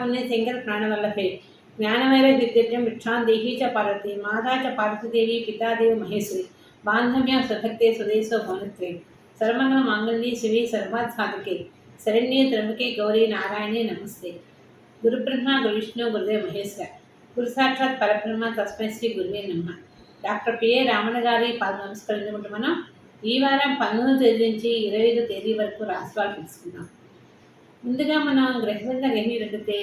పుణ్యశంకర ప్రాణవల్లభే. జ్ఞానమైన దిగ్గజం భిక్షాందేహీ చ పార్వతి మాతా చ పార్వతీదేవి పితాదేవి మహేశ్వరి. బాంధవ్య సుభక్తే సుదేశో భవనత్రే. సర్వమంగళ మాంగళ్యే శివి సర్వాత్ సాధకే. శరణ్యే త్రమకే గౌరీ నారాయణే నమస్తే. గురుబ్రహ్మ గురువిష్ణు గురుదేవ్ మహేశ్వర. గురు సాక్షాత్ పరబ్రహ్మ తస్మై శ్రీ గురువే నమ్మ డాక్టర్ పిఏ రామణ గారి పాద నమస్కరించుకుంటూ మనం ఈ వారం పంతొమ్మిది తేదీ నుంచి ఇరవై ఐదో తేదీ వరకు రాష్ట్రాలు తెలుసుకుందాం. ముందుగా మనం గ్రహంగా గ్రహిస్తే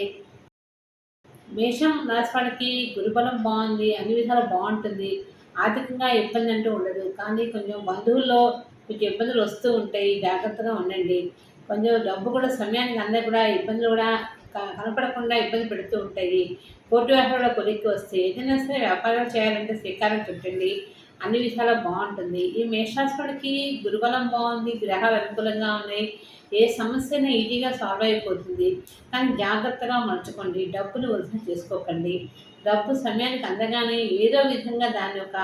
మేషం రాశివాడికి గురుబలం బాగుంది అన్ని విధాలు బాగుంటుంది ఆర్థికంగా ఇబ్బంది అంటూ ఉండదు. కానీ కొంచెం బంధువుల్లో కొంచెం ఇబ్బందులు వస్తూ ఉంటాయి జాగ్రత్తగా ఉండండి. కొంచెం డబ్బు కూడా సమయానికి అందరూ కూడా ఇబ్బందులు కూడా కనపడకుండా ఇబ్బంది పెడుతూ ఉంటాయి. కోర్టు వ్యాపారంలో కొలిక్కి వస్తే ఏదైనా సరే వ్యాపారం చేయాలంటే శ్రీకారం చుట్టండి. అన్ని విషయాలు బాగుంటుంది. ఈ మేషరాశివాడికి గురుబలం బాగుంది గ్రహాలు అనుకూలంగా ఉన్నాయి. ఏ సమస్యనే ఈజీగా సాల్వ్ అయిపోతుంది. కానీ జాగ్రత్తగా మలుచుకోండి. డబ్బులు వృధా చేసుకోకండి డబ్బు సమయానికి అందగానే ఏదో విధంగా దాని యొక్క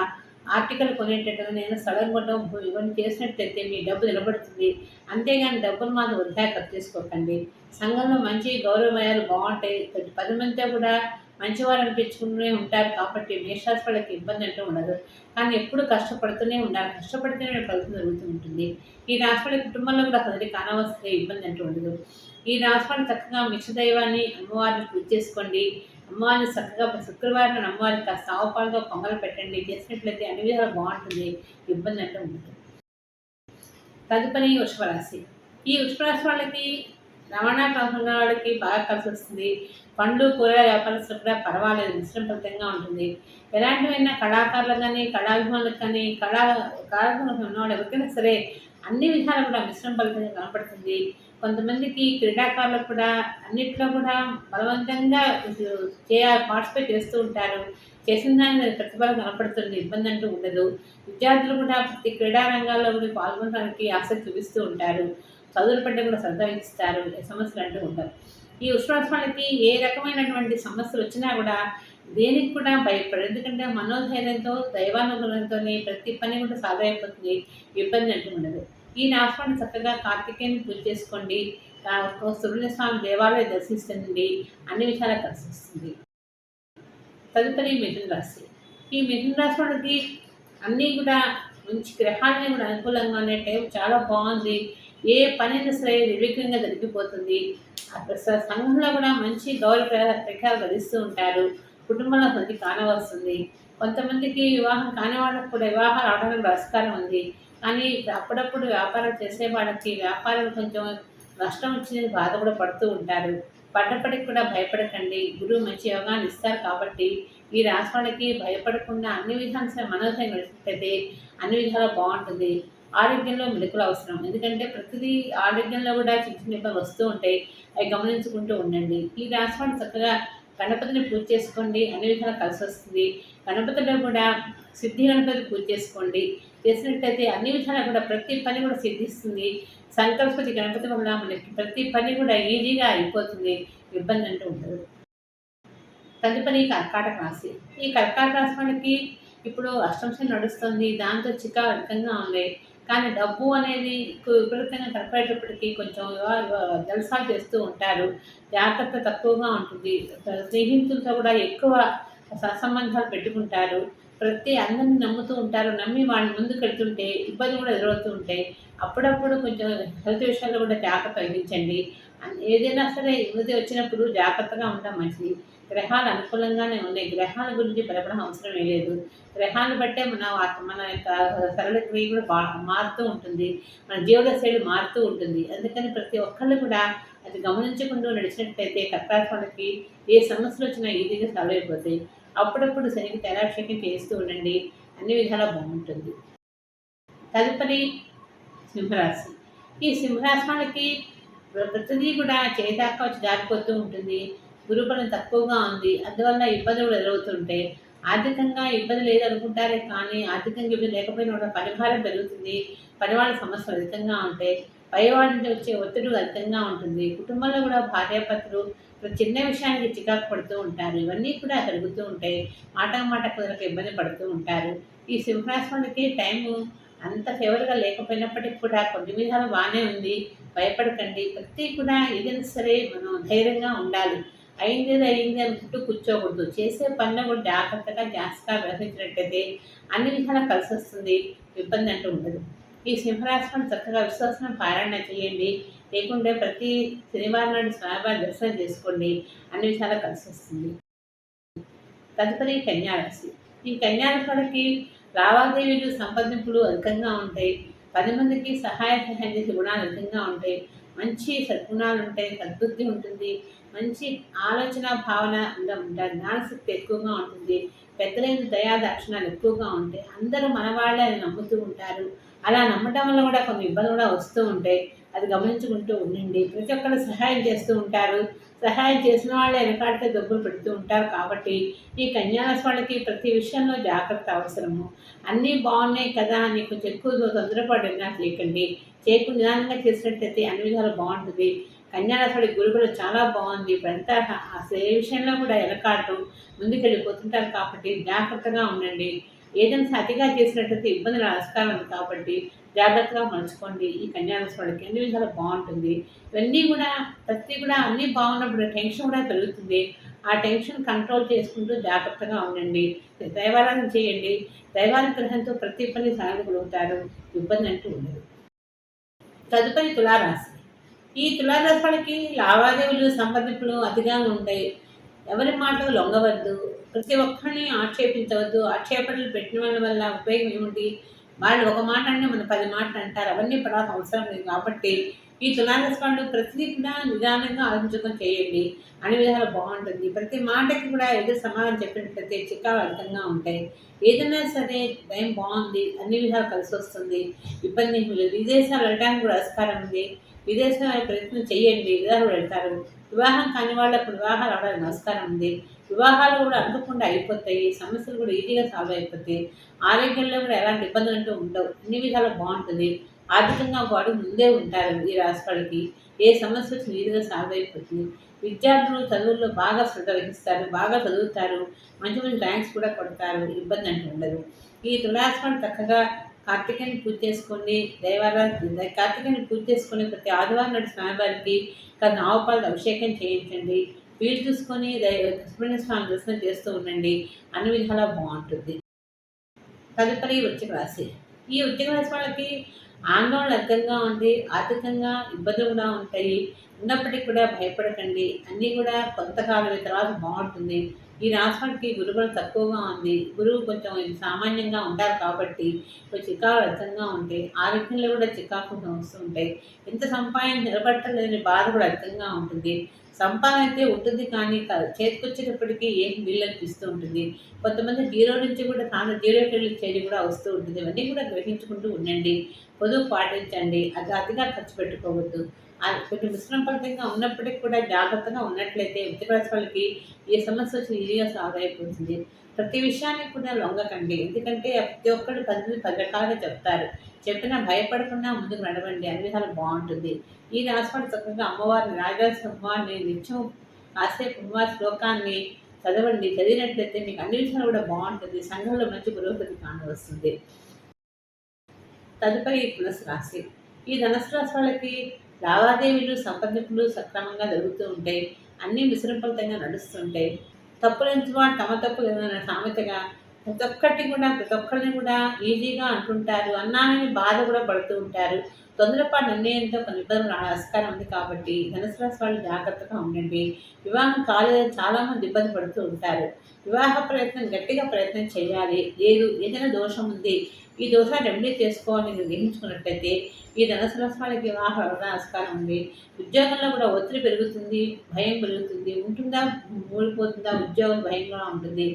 ఆర్టికల్ కొనేటట్టు నేను సడన్ కొట్టడం ఇవన్నీ చేసినట్టయితే మీ డబ్బు నిలబడుతుంది. అంతేగాని డబ్బులు మాత్రం వృధా ఖర్చు చేసుకోకండి. సంఘంలో మంచి గౌరవమయాలు బాగుంటాయి. పది మందితో కూడా మంచివారు అనిపించుకునే ఉంటారు కాబట్టి మేషరాశి వాళ్ళకి ఇబ్బంది అంటూ ఉండదు. కానీ ఎప్పుడు కష్టపడుతూనే ఉండాలి. కష్టపడితేనే ఫలితం జరుగుతూ ఉంటుంది. ఈ రాశిపడి కుటుంబంలో కూడా కదిలి కానవస్తే ఇబ్బంది అంటూ ఉండదు. ఈ రాశిపడి చక్కగా మిష దైవాన్ని అమ్మవారిని పూజ చేసుకోండి. అమ్మవారిని చక్కగా శుక్రవారం అమ్మవారికి కాస్త ఆవుపాలుగా పొంగలు పెట్టండి. చేసినట్లయితే అన్ని విధాలు బాగుంటుంది. ఇబ్బంది అంటూ ఉండదు. తదుపరి వృషభరాశి ఈ వృషభరాశి వాళ్ళకి రవాణా ట్రాన్స్ఫర్ బాగా కలిసి వస్తుంది. పండ్లు కూరగాయల వ్యాపారస్తులు కూడా పర్వాలేదు మిశ్రమ ఫలితంగా ఉంటుంది. ఎలాంటివైనా కళాకారులు కానీ కళాభిమానులకు కానీ కళా కళాభిమానులు ఉన్నవాడు ఎవరికైనా సరే అన్ని విధాలు కూడా మిశ్రమ ఫలితంగా కనపడుతుంది. కొంతమందికి క్రీడాకారులకు కూడా అన్నిట్లో కూడా బలవంతంగా చేయ పార్టిసిపేట్ చేస్తూ ఉంటారు. చేసిన దాని ప్రతిఫలం కనపడుతుంది ఇబ్బంది అంటూ ఉండదు. విద్యార్థులు కూడా ప్రతి క్రీడా రంగాల్లో కూడా పాల్గొనడానికి ఆసక్తి చూపిస్తూ ఉంటారు. చదువుల కూడా శ్రద్ధ వహిస్తారు ఏ సమస్యలు అంటూ ఉంటారు. ఈ ఉష్ణోత్సవాలకి ఏ రకమైనటువంటి సమస్యలు వచ్చినా కూడా దేనికి కూడా భయపడరు. ఎందుకంటే మనోధైర్యంతో దైవానుగ్రహంతో ప్రతి పని కూడా సాల్వ్ అయిపోతుంది ఇబ్బంది అంటూ ఉండదు. ఈ రాష్ట్రాన్ని చక్కగా కార్తికేయని పూజ చేసుకోండి ఆ స్వామి దేవాలయం దర్శిస్తుంది అన్ని విషయాలు కలిసి వస్తుంది. తదుపరి మిథున రాశి. ఈ మిథున రాశి వాళ్ళకి అన్నీ కూడా మంచి గ్రహాలని కూడా అనుకూలంగా ఉండే టైం చాలా బాగుంది. ఏ పని సరే నిర్విఘ్నంగా జరిగిపోతుంది. అక్కడ సంఘంలో కూడా మంచి గౌరవ ప్ర- ధరిస్తూ ఉంటారు. కుటుంబంలో మంది కానవస్తుంది కొంతమందికి వివాహం కాని వాళ్ళకి కూడా వివాహం రావడానికి కూడా ఆస్కారం ఉంది. కానీ అప్పుడప్పుడు వ్యాపారం చేసే వాళ్ళకి వ్యాపారం కొంచెం నష్టం వచ్చిందని బాధ కూడా పడుతూ ఉంటారు. పడ్డప్పటికి కూడా భయపడకండి. గురువు మంచి యోగాన్ని ఇస్తారు కాబట్టి ఈ రాశి వాళ్ళకి భయపడకుండా అన్ని విధాలు మనోధైర్యం నడిచినట్లయితే అన్ని విధాలు బాగుంటుంది. ఆరోగ్యంలో మెలకులు అవసరం. ఎందుకంటే ప్రతిదీ ఆరోగ్యంలో కూడా చిన్న చిన్న ఇబ్బంది వస్తూ ఉంటాయి. అవి గమనించుకుంటూ ఉండండి. ఈ రాశి చక్కగా గణపతిని పూజ చేసుకోండి. అన్ని విధాలు కలిసి వస్తుంది. గణపతిలో కూడా సిద్ధి గణపతి పూజ చేసుకోండి. చేసినట్టయితే అన్ని విధాలు కూడా ప్రతి పని కూడా సిద్ధిస్తుంది. సంకల్పతి గణపతి వల్ల మనకి ప్రతి పని కూడా ఈజీగా అయిపోతుంది. ఇబ్బంది అంటూ ఉండదు. తదుపరి కర్కాటక రాశి. ఈ కర్కాటక రాశి వాళ్ళకి ఇప్పుడు అష్టంశం నడుస్తుంది. దాంతో చికా అధికంగా ఉంది. కానీ డబ్బు అనేది విపరీతంగా కనపడేటప్పటికీ కొంచెం జలసా చేస్తూ ఉంటారు. జాగ్రత్త తక్కువగా ఉంటుంది. స్నేహితులతో కూడా ఎక్కువ సత్సంబంధాలు పెట్టుకుంటారు. ప్రతి అందరిని నమ్ముతూ ఉంటారు. నమ్మి వాళ్ళని ముందుకు వెళ్తుంటే ఇబ్బంది కూడా ఎదురవుతూ ఉంటాయి. అప్పుడప్పుడు కొంచెం హెల్త్ విషయాల్లో కూడా జాగ్రత్త వహించండి. ఏదైనా సరే యువతి వచ్చినప్పుడు జాగ్రత్తగా ఉండడం మంచిది. గ్రహాలు అనుకూలంగానే ఉన్నాయి. గ్రహాల గురించి భయపడడం అవసరం లేదు. గ్రహాలు బట్టే మన మన యొక్క సరళ క్రియ కూడా బా మారుతూ ఉంటుంది. మన జీవన శైలి మారుతూ ఉంటుంది. అందుకని ప్రతి ఒక్కళ్ళు కూడా అది గమనించకుండా నడిచినట్లయితే కర్కాటకాలకి ఏ సమస్యలు వచ్చినా ఈజీగా సాల్వ్ అయిపోతాయి. అప్పుడప్పుడు శనికి తేరాక్షకి చేస్తూ ఉండండి. అన్ని విధాలా బాగుంటుంది. తదుపరి సింహరాశి. ఈ సింహరాశి వాళ్ళకి ప్రతిదీ కూడా చేదాకా వచ్చి దారిపోతూ ఉంటుంది. గురుబలం తక్కువగా ఉంది. అందువల్ల ఇబ్బందులు ఎదురవుతుంటాయి. ఆర్థికంగా ఇబ్బంది లేదనుకుంటారే కానీ ఆర్థికంగా ఇబ్బంది లేకపోయినా కూడా పనిభారం పెరుగుతుంది. పనివాళ్ళ సమస్యలు అధికంగా ఉంటాయి. పైవాడి నుంచి వచ్చే ఒత్తిడి అధికంగా ఉంటుంది. కుటుంబంలో కూడా భార్యాభర్తలు చిన్న విషయానికి చికాకు పడుతూ ఉంటారు. ఇవన్నీ కూడా జరుగుతూ ఉంటాయి. మాట మాట కుదరక ఇబ్బంది పడుతూ ఉంటారు. ఈ సింహరాశి వాళ్ళకి టైము అంత ఫేవర్గా లేకపోయినప్పటికీ కూడా కొన్ని విధాలు బాగానే ఉంది. భయపడకండి. ప్రతి కూడా ఏదైనా సరే మనం ధైర్యంగా ఉండాలి. అయింది అయింది అనుకుంటూ కూర్చోకూడదు. చేసే పనులు కూడా జాగ్రత్తగా జాస్తిగా వ్యవహరించినట్టయితే అన్ని విధాలా కలిసి వస్తుంది. ఇబ్బంది అంటూ ఉండదు. ఈ సింహరాశిని చక్కగా విశ్వాసం పారాయణ చేయండి. లేకుంటే ప్రతి శనివారం నాడు స్వామివారి దర్శనం చేసుకోండి. అన్ని విషయాలు కలిసి వస్తుంది. తదుపరి కన్యారాశి. ఈ కన్యారాశి లావాదేవీలు సంప్రదింపులు అధికంగా ఉంటాయి. పది మందికి సహాయ సహాయం చేసే గుణాలు అధికంగా ఉంటాయి. మంచి సద్గుణాలు ఉంటాయి సద్బుద్ధి ఉంటుంది. మంచి ఆలోచన భావన ఉంటారు జ్ఞానశక్తి ఎక్కువగా ఉంటుంది. పెద్దలైన దయా దక్షిణాలు ఎక్కువగా ఉంటాయి. అందరూ మనవాళ్ళే అని నమ్ముతూ ఉంటారు. అలా నమ్మటం వల్ల కూడా కొన్ని ఇబ్బందులు కూడా వస్తూ ఉంటాయి. అది గమనించుకుంటూ ఉండండి. ప్రతి ఒక్కరు సహాయం చేస్తూ ఉంటారు. సహాయం చేసిన వాళ్ళే వెనకాడితే డబ్బులు పెడుతూ ఉంటారు కాబట్టి ఈ కన్యారాశి వాళ్ళకి ప్రతి విషయంలో జాగ్రత్త అవసరము. అన్నీ బాగున్నాయి కదా అని కొంచెం ఎక్కువ తొందరపడినా చేయకండి చేయకుండా నిదానంగా చేసినట్టయితే అన్ని విధాలు బాగుంటుంది. కన్యారాశి గురువులు చాలా బాగుంది. ఇప్పుడంతా ఏ విషయంలో కూడా ఎలకాడటం ముందుకెళ్ళిపోతుంటారు కాబట్టి జాగ్రత్తగా ఉండండి. ఏదైనా అతిగా చేసినట్టయితే ఇబ్బందులు ఆస్కారం కాబట్టి జాగ్రత్తగా మలుచుకోండి. ఈ కన్యారాశి వాళ్ళకి అన్ని విధాలు బాగుంటుంది. ఇవన్నీ కూడా ప్రతి కూడా అన్నీ బాగున్నప్పుడు టెన్షన్ కూడా పెరుగుతుంది. ఆ టెన్షన్ కంట్రోల్ చేసుకుంటూ జాగ్రత్తగా ఉండండి. దైవారాధన చేయండి. దైవానుగ్రహంతో ప్రతి పని సాగగలుగుతారు. ఇబ్బంది అంటూ ఉండదు. తదుపరి తులారాశి. ఈ తులారాశి వాళ్ళకి లావాదేవీలు సంప్రదింపులు అతిగా ఉంటాయి. ఎవరి మాటలు లొంగవద్దు. ప్రతి ఒక్కరిని ఆక్షేపించవద్దు. ఆక్షేపణలు పెట్టిన వాళ్ళ వల్ల ఉపయోగం ఏమిటి వాళ్ళు ఒక మాట అంటే మన పది మాటలు అంటారు. అవన్నీ పడాల్సిన అవసరం లేదు కాబట్టి ఈ తులారాశి వాళ్ళు ప్రతిదీ కూడా నిదానంగా ఆలోచించుకొని చేయండి. అన్ని విధాలు బాగుంటుంది. ప్రతి మాటకి కూడా ఎదురు సమాధానం చెప్పినట్లయితే చిక్కాలు అర్థంగా ఉంటాయి. ఏదైనా సరే టైం బాగుంది అన్ని విధాలు కలిసి వస్తుంది. ఇబ్బంది లేదు. విదేశాలు వెళ్ళడానికి కూడా ఆస్కారం ఉంది. విదేశాల ప్రయత్నం చేయండి. విధాలు వెళ్తారు. వివాహం కాని వాళ్ళకు వివాహాలు అవడానికి ఆస్కారం ఉంది. వివాహాలు కూడా అందకుండా అయిపోతాయి సమస్యలు కూడా ఈజీగా సాల్వ్ అయిపోతాయి. ఆరోగ్యంలో కూడా ఎలాంటి ఇబ్బందులు అంటూ ఉండవు. అన్ని విధాలు బాగుంటుంది. ఆర్థికంగా వాడు ముందే ఉంటారు ఈ రాష్ట్రాలకి ఏ సమస్య ఈజీగా సాల్వ్ అయిపోతుంది. విద్యార్థులు చదువుల్లో బాగా శ్రద్ధ వహిస్తారు బాగా చదువుతారు. మంచి మంచి ర్యాంక్స్ కూడా కొడతారు. ఇబ్బంది అంటూ ఉండదు. ఈ తులాస్వామి చక్కగా కార్తికేయుని పూజ చేసుకొని దేవాలయం కార్తికేయుని పూజ చేసుకొని ప్రతి ఆదివారం నాడు స్వామివారికి కానీ ఆవుపాలు అభిషేకం చేయించండి. వీలు చూసుకొని సుబ్రహ్మణ్య స్వామి దర్శనం చేస్తూ ఉండండి. అన్ని విధాలా బాగుంటుంది. తదుపరి వృచ్చిక రాశి. ఈ వృచ్చిక రాశి వాళ్ళకి ఆందోళన అర్థంగా ఉంది ఆర్థికంగా ఇబ్బందులు కూడా ఉంటాయి. ఉన్నప్పటికీ కూడా భయపడకండి. అన్నీ కూడా కొంతకాలం తర్వాత బాగుంటుంది. ఈ రాష్ట్రానికి గురువులు తక్కువగా ఉంది. గురువు కొంచెం సామాన్యంగా ఉంటారు కాబట్టి కొంచెం చికాకు అర్థంగా ఉంటాయి ఆరోగ్యంలో కూడా చికాకు వస్తుంటాయి ఎంత సంపాదన నిలబట్టలేని బాధ కూడా అర్థంగా ఉంటుంది. సంపాదన అయితే ఉంటుంది కానీ చేతికొచ్చేటప్పటికీ ఏం వీళ్ళు అనిపిస్తూ ఉంటుంది. కొంతమంది జీరో నుంచి కూడా తాను జీరో వెళ్ళి చేరి కూడా వస్తూ ఉంటుంది. ఇవన్నీ కూడా గ్రహించుకుంటూ ఉండండి. పొదుపు పాటించండి. అది అతిగా ఖర్చు పెట్టుకోవద్దు. కొంచెం విశ్రమఫలితంగా ఉన్నప్పటికీ కూడా జాగ్రత్తగా ఉన్నట్లయితే వృత్తిపరచ వాళ్ళకి ఏ సమస్య వచ్చి ఈజీగా సాల్వ్ అయిపోతుంది. ప్రతి విషయానికి కూడా లొంగకండి. ఎందుకంటే ప్రతి ఒక్కరు పది పది రకాలుగా చెప్తారు. చెప్పినా భయపడకుండా ముందుకు నడవండి. అన్ని చాలా బాగుంటుంది. ఈ రాశివాడు చక్కగా అమ్మవారిని రాజరాజ అమ్మవారిని నిత్యం కాసేపు అమ్మవారి శ్లోకాన్ని చదవండి. చదివినట్లయితే మీకు అన్ని విషయాలు కూడా బాగుంటుంది. సంఘంలో మంచి పురోగతి కానవస్తుంది. తదుపరి తులసి రాశి. ఈ ధనసు రాశి వాళ్ళకి లావాదేవీలు సంప్రదింపులు సక్రమంగా జరుగుతూ ఉంటాయి. అన్నీ మిశ్రమఫలితంగా నడుస్తుంటాయి తప్పులేని వాడు తమ తప్పులు ఏదైనా సామెతగా ప్రతి ఒక్కటి కూడా ప్రతి ఒక్కరిని కూడా ఈజీగా అంటుంటారు. అన్నానని బాధ కూడా పడుతూ ఉంటారు. తొందరపాటు నిర్ణయంతో కొన్ని ఇబ్బందులు ఆస్కారం ఉంది కాబట్టి ధనుసు రాశి వాళ్ళు జాగ్రత్తగా ఉండండి. వివాహం కాలేదని చాలామంది ఇబ్బంది పడుతూ ఉంటారు. వివాహ ప్రయత్నం గట్టిగా ప్రయత్నం చేయాలి. లేదు ఏదైనా దోషం ఉంది ఈ దోషాన్ని రెమెడీ చేసుకోవాలని గ్రహించుకున్నట్లయితే ఈ ధనసు రాష్ట్రాలకి వివాహ ఆస్కారం ఉంది. ఉద్యోగంలో కూడా ఒత్తిడి పెరుగుతుంది భయం పెరుగుతుంది ఉంటుందా మూలిపోతుందా ఉద్యోగం భయంగా ఉంటుంది.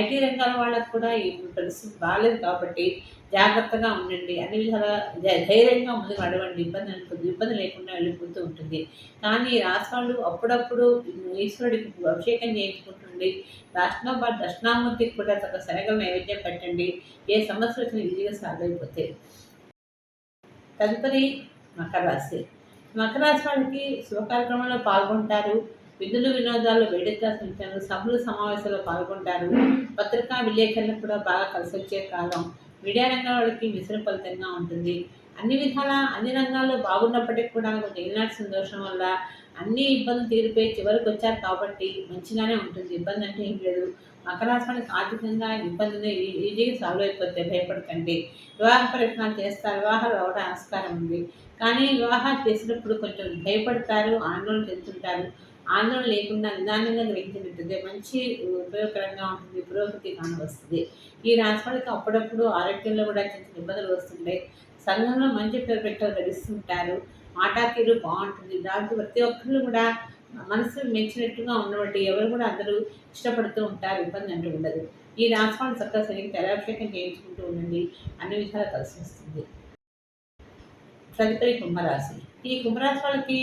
ఐటీ రంగాల వాళ్ళకు కూడా ఈ పరిస్థితి బాగాలేదు కాబట్టి జాగ్రత్తగా ఉండండి. అన్ని విధాల ధైర్యంగా ముందుకు నడవండి. ఇబ్బంది అనుకుంది ఇబ్బంది లేకుండా వెళ్ళిపోతూ ఉంటుంది. కానీ రాష్ట్రాలు అప్పుడప్పుడు ఈశ్వరుడికి అభిషేకం చేయించుకుంటుండి. రాష్ట్రంలో దక్షిణామూర్తికి కూడా తగ్గ శనగలు నైవేద్యం పెట్టండి. ఏ సమస్య వచ్చినా ఈజీగా సాగైపోతే తదుపరి మకర రాశి మకర రాశి వాళ్ళకి శుభ కార్యక్రమంలో పాల్గొంటారు. విధులు వినోదాలు వేడుక సంచారు సభలు సమావేశాల్లో పాల్గొంటారు. పత్రికా విలేకరులకు కూడా బాగా కలిసి వచ్చే కాలం. మీడియా రంగం వాళ్ళకి మిశ్రమ ఫలితంగా ఉంటుంది. అన్ని విధాల అన్ని రంగాల్లో బాగున్నప్పటికీ కూడా కొంచెం ఏనాటి సంతోషం వల్ల అన్ని ఇబ్బందులు తీరిపోయి చివరికి వచ్చారు కాబట్టి మంచిగానే ఉంటుంది. ఇబ్బంది అంటే ఏం లేదు. మకరాశ్వానికి ఆర్థికంగా ఇబ్బందులు ఈజీగా సాల్వ్ అయిపోతే భయపడకండి. వివాహ ప్రయత్నాలు చేస్తారు వివాహాలు అవడం ఆస్కారం ఉంది. కానీ వివాహాలు చేసినప్పుడు కొంచెం భయపడతారు ఆందోళన చెందుతుంటారు. ఆందోళన లేకుండా నిదానంగా గ్రహించినట్టుంది మంచి ఉపయోగకరంగా ఉంటుంది పురోగతి కానవస్తుంది ఈ రాశి అప్పుడప్పుడు ఆరోగ్యంలో కూడా చిన్న ఇబ్బందులు వస్తుంటాయి. సంఘంలో మంచి పేరు పెట్టలు గడిస్తుంటారు మాట తీరు బాగుంటుంది. దాంతో ప్రతి ఒక్కరు కూడా మనసు మెచ్చినట్టుగా ఉన్నటువంటి ఎవరు కూడా అందరూ ఇష్టపడుతూ ఉంటారు ఇబ్బంది అంటూ ఉండదు. ఈ రాశి చక్కగా సరిగ్గా తెరాభిషేకం చేయించుకుంటూ ఉండండి అన్ని విధాలు కలిసి వస్తుంది తదుపరి కుంభరాశి. ఈ కుంభరాశి వాళ్ళకి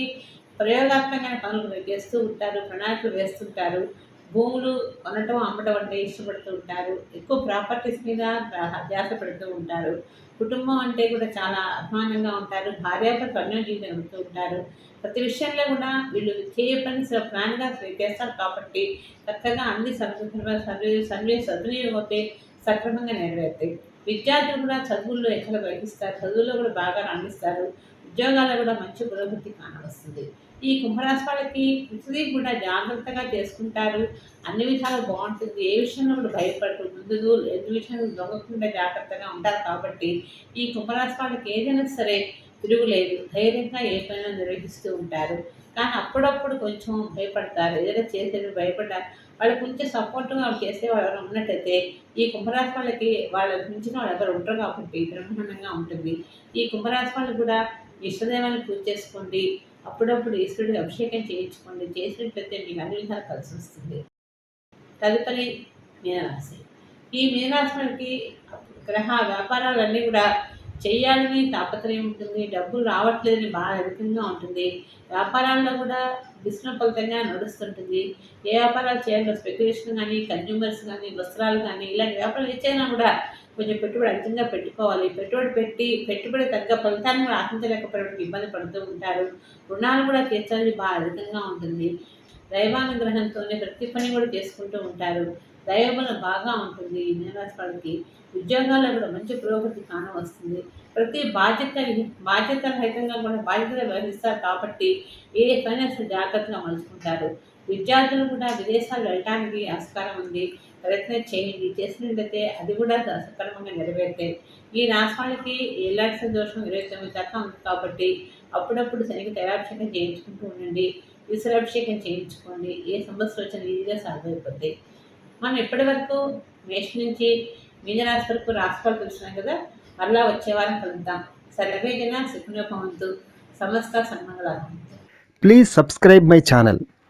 ప్రయోగాత్మకమైన పనులు చేస్తూ ఉంటారు ప్రణాళికలు వేస్తుంటారు భూములు కొనటం అమ్మటం అంటే ఇష్టపడుతూ ఉంటారు ఎక్కువ ప్రాపర్టీస్ మీద ధ్యాస పెడుతూ ఉంటారు కుటుంబం అంటే కూడా చాలా అభిమానంగా ఉంటారు. భార్యాభర్త అన్యోన్య ఉంటూ ఉంటారు. ప్రతి విషయంలో కూడా వీళ్ళు చేయ పని ప్లాన్గా చేస్తారు కాబట్టి చక్కగా అన్ని సర్వ సర్వే సర్వే సద్వినియోగం అవుతాయి సక్రమంగా నెరవేరుతాయి. విద్యార్థులు కూడా చదువుల్లో ఎక్కడ గ్రహిస్తారు చదువుల్లో కూడా బాగా రాణిస్తారు. ఉద్యోగాల్లో కూడా మంచి పురోగతి కానవస్తుంది. ఈ కుంభరాశి వాళ్ళకి ప్రతిదీ కూడా జాగ్రత్తగా చేసుకుంటారు. అన్ని విధాలు బాగుంటుంది. ఏ విషయంలో కూడా భయపడరు ముందు ఎన్ని విషయంలో దొంగకుండా జాగ్రత్తగా ఉంటారు కాబట్టి ఈ కుంభరాశి వాళ్ళకి ఏదైనా సరే తిరుగులేదు. ధైర్యంగా ఏ పైన నిర్వహిస్తూ ఉంటారు. కానీ అప్పుడప్పుడు కొంచెం భయపడతారు. ఏదైనా చేసేది భయపడ్డారు. వాళ్ళకి కొంచెం సపోర్ట్గా వాళ్ళు చేసే వాళ్ళు ఉన్నట్టయితే ఈ కుంభరాశి వాళ్ళకి వాళ్ళ మించిన వాళ్ళు ఎవరు ఉంటారు కాబట్టి బ్రహ్మాండంగా ఉంటుంది. ఈ కుంభరాశి వాళ్ళు కూడా ఇష్టదేవాన్ని పూజ చేసుకోండి. అప్పుడప్పుడు ఈశ్వరుడికి అభిషేకం చేయించుకోండి చేసినట్లయితే మీకు అన్ని విధాలు కలిసి వస్తుంది. తదుపరి మీనరాశి. ఈ మీనరాశి గ్రహ వ్యాపారాలన్నీ కూడా చేయాలని తాపత్రయం ఉంటుంది డబ్బులు రావట్లేదని బాగా అధికంగా ఉంటుంది. వ్యాపారాల్లో కూడా విష్ణు ఫలితంగా నడుస్తుంటుంది. ఏ వ్యాపారాలు చేయాలో? స్పెక్యులేషన్ కానీ కన్జ్యూమర్స్ కానీ వస్త్రాలు కానీ ఇలాంటి వ్యాపారాలు ఇచ్చైనా కూడా కొంచెం పెట్టుబడి అధికంగా పెట్టుకోవాలి. పెట్టుబడి పెట్టి పెట్టుబడి తగ్గ ఫలితాన్ని కూడా ఆశించలేకపోవడానికి ఇబ్బంది పడుతూ ఉంటారు. రుణాలు కూడా తీర్చాలని బాగా అధికంగా ఉంటుంది. దైవానుగ్రహంతోనే ప్రతి పని కూడా చేసుకుంటూ ఉంటారు. దైవబలం బాగా ఉంటుంది ఈ మీనరాశి వాళ్ళకి ఉద్యోగాల్లో కూడా మంచి పురోగతి కాన వస్తుంది. ప్రతి బాధ్యత బాధ్యత రహితంగా కూడా బాధ్యతలు వ్యవహరిస్తారు కాబట్టి ఏ పని అసలు జాగ్రత్తగా మలుచుకుంటారు. విద్యార్థులు కూడా విదేశాలు వెళ్ళడానికి ఆస్కారం ఉంది. ప్రయత్నం చేయండి. చేసినట్లయితే అది కూడా సక్రమంగా నెరవేరుతాయి ఈ రాష్ట్రాలకి ఎలాంటి సంతోషం ఇరవై తొమ్మిది దాకా ఉంది కాబట్టి అప్పుడప్పుడు శనికి తైలాభిషేకం చేయించుకుంటూ ఉండండి. విసరాభిషేకం చేయించుకోండి. ఏ సమస్య వచ్చినా ఈజీగా సాల్వ్ అయిపోద్ది. మనం ఇప్పటి వరకు మేష నుంచి మీనరాశి వరకు రాష్ట్రాలు తెలుసున్నాం కదా మరలా వచ్చే వారం కలుద్దాం. సర్వే జన సుఖనోపవంతు సమస్త సన్మంగళాలు ప్లీజ్ సబ్స్క్రైబ్ మై ఛానల్